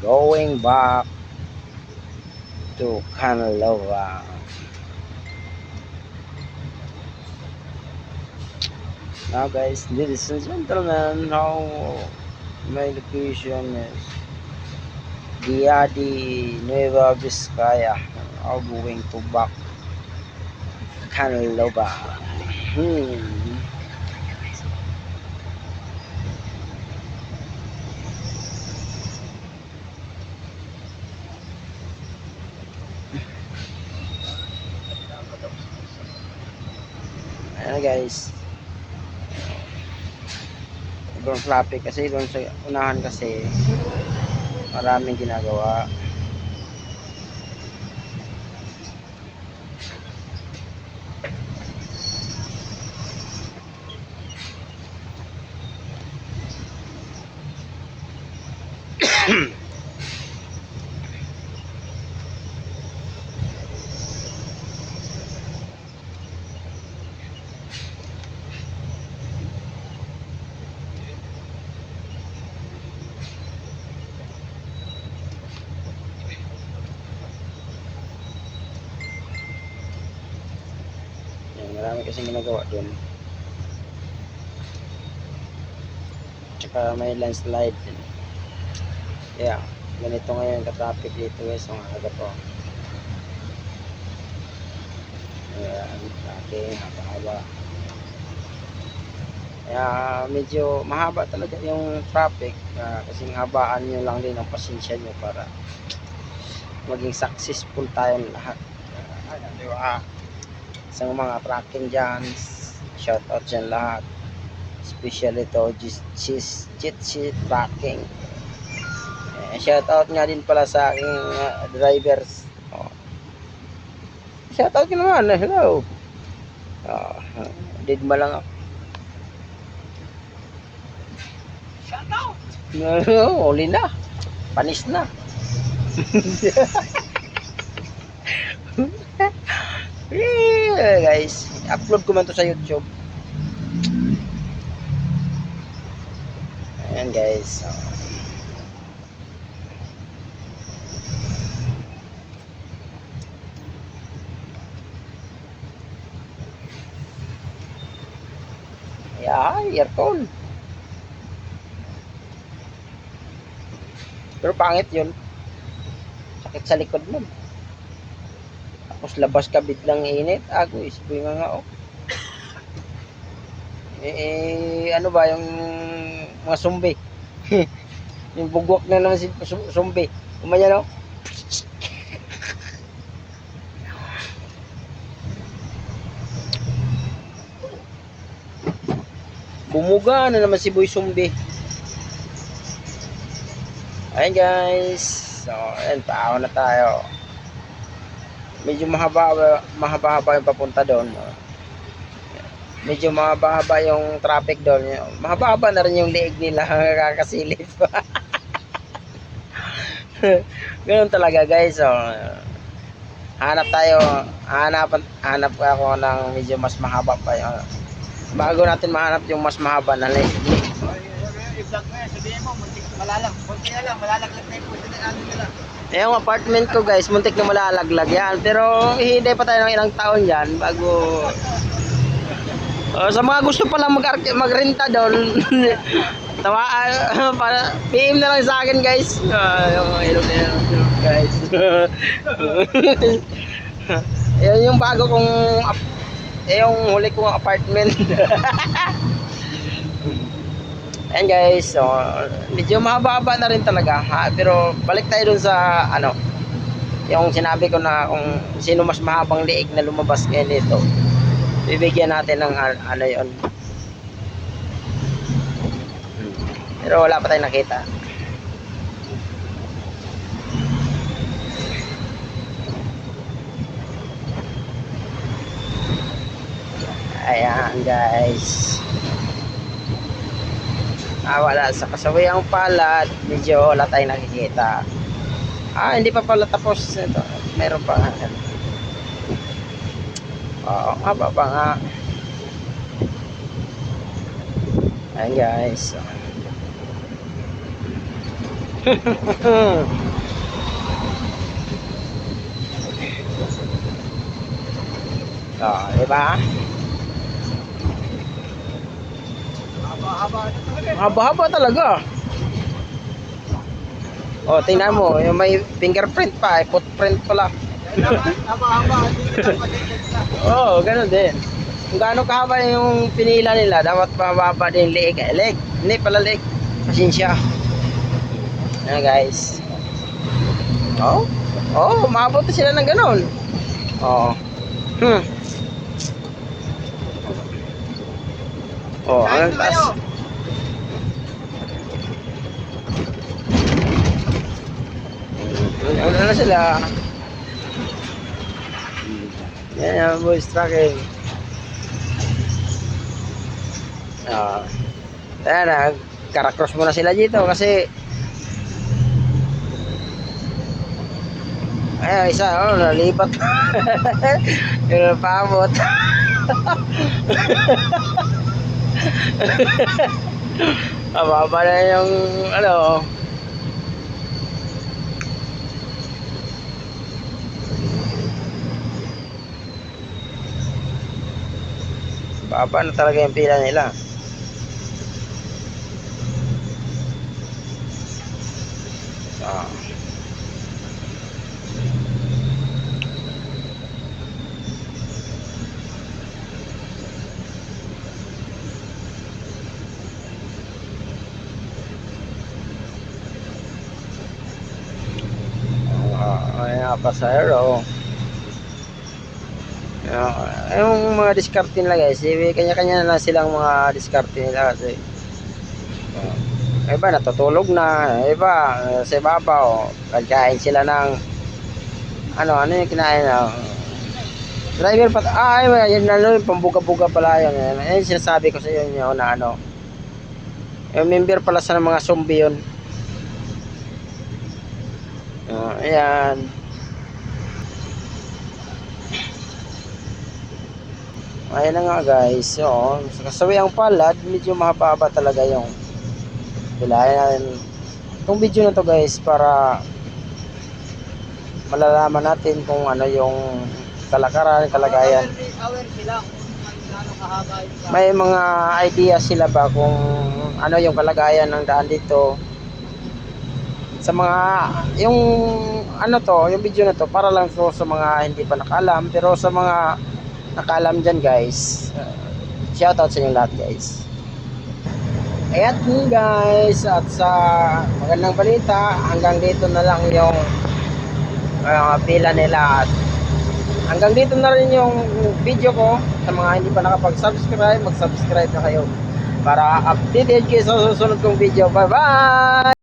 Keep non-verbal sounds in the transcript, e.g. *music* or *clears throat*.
going back to Canlova. Now guys, ladies and gentlemen, how my location is Diadi Nueva Vizcaya. Now going to back Canlova. Hmm. Guys. Ibang traffic kasi doon sa unahan kasi maraming ginagawa. Yan, *clears throat* marami kasing ginagawa doon. Tsaka may landslide din. Kaya, ganito ngayon ka-traffic dito guys, ang aga po. Ayan, traffic, haba-haba. Kaya medyo mahaba talaga yung traffic uh, kasing habaan nyo lang din ang pasensya nyo para maging successful tayong lahat. Uh, di ba? Sa mga tracking dyan shout out dyan lahat. Especially to cheese cheat sheet tracking. Eh, shout out nga din pala sa aking uh, drivers. Oh. shout out naman hello. Oh, did ma lang ako? Shout out! no, uli na. Panis na *laughs* Yeah, guys, upload ko man to sa YouTube. Ayan guys. Oh. Yeah, aircon. Pero pangit yun. Sakit sa likod mo. Tapos labas ka biglang init. Ako, isipin nga nga, oh. Eh, eh, ano ba yung mga sumbi? *laughs* yung bugwak na naman si sumbi. Kumanya, no? Bumuga na naman si Boy Sumbi. Ayan guys. So, ayan, paawa na tayo medyo mahaba mahaba-haba yung papunta doon. Medyo mahaba-haba yung traffic doon. Mahaba-haba na rin yung liig nila *laughs* kakasilip. *laughs* Ganun talaga guys. So, hanap tayo, hanap, hanap ako ng medyo mas mahaba pa yung bago natin mahanap yung mas mahaba na liig. I-vlog mo yan, sabihin mo, malalag. Kunti na lang, malalaglag na yung puso na natin nila. Eh, yung apartment ko guys, muntik na malalaglag yan. Pero hihintay pa tayo ng ilang taon yan bago... Oh, sa mga gusto pala mag magrenta doon, *laughs* tawa, ah, *laughs* para PM na lang sa akin guys. Ah, yung ilog na yun, guys. *laughs* Yan yung bago kong eh, yung huli kong apartment. Ayan guys, so medyo mahaba-haba na rin talaga ha? pero balik tayo dun sa ano yung sinabi ko na kung sino mas mahabang liig na lumabas ngayon nito bibigyan natin ng ano yon pero wala pa tayong nakita. Ayan guys ah, wala sa kasawayang palad. Medyo wala tayong nakikita. Ah hindi pa pala tapos ito meron pa nga. Oo haba pa nga. Ayan guys. Oh, *laughs* di ba? Haba-haba talaga. Oh, tingnan mo, yung may fingerprint pa, eh, footprint pala. Haba-haba. *laughs* Oh, ganun din. Kung gaano kahaba yung pinila nila, dapat mababa din leeg. Eh, leg. Hindi pala leg. Pasensya. Ayan guys. Oh. Oh, umabot na sila ng ganun. Oo. Hmm. Oh, ang taas. Ano na sila? Yan yung boys tracking. Ah. Ayan na, karakross muna sila dito kasi Ayan, isa, oh, nalipat. *laughs* Yung napamot. *laughs* Mababa na yung, ano, baba na talaga yung pila nila. Ah. Ah, ay nga pasahero. Yeah, yung mga diskarte nila guys, eh, kanya-kanya na lang silang mga diskarte nila kasi uh, iba natutulog na, iba uh, sa ibabaw, kagkain sila ng ano, ano yung kinain na driver pa, ah, ay, yun na ano, yung pambuga-buga pala yun, yun, yun yung sinasabi ko sa inyo na ano, yung member pala sa mga zombie yun. Uh, ayan. Ayan na nga guys. So, sa kasawiyang palad, medyo mahaba talaga yung bilayan. Itong video na to guys para malalaman natin kung ano yung kalakaran, kalagayan. May mga idea sila ba kung ano yung kalagayan ng daan dito. Sa mga yung ano to, yung video na to para lang to sa mga hindi pa nakaalam pero sa mga nakaalam dyan guys. Uh, shoutout sa inyo lahat guys. Ayan guys. At sa magandang balita hanggang dito na lang yung uh, pila nila. At hanggang dito na rin yung video ko. Sa mga hindi pa nakapag-subscribe mag-subscribe na kayo para updated kayo sa susunod kong video. Bye bye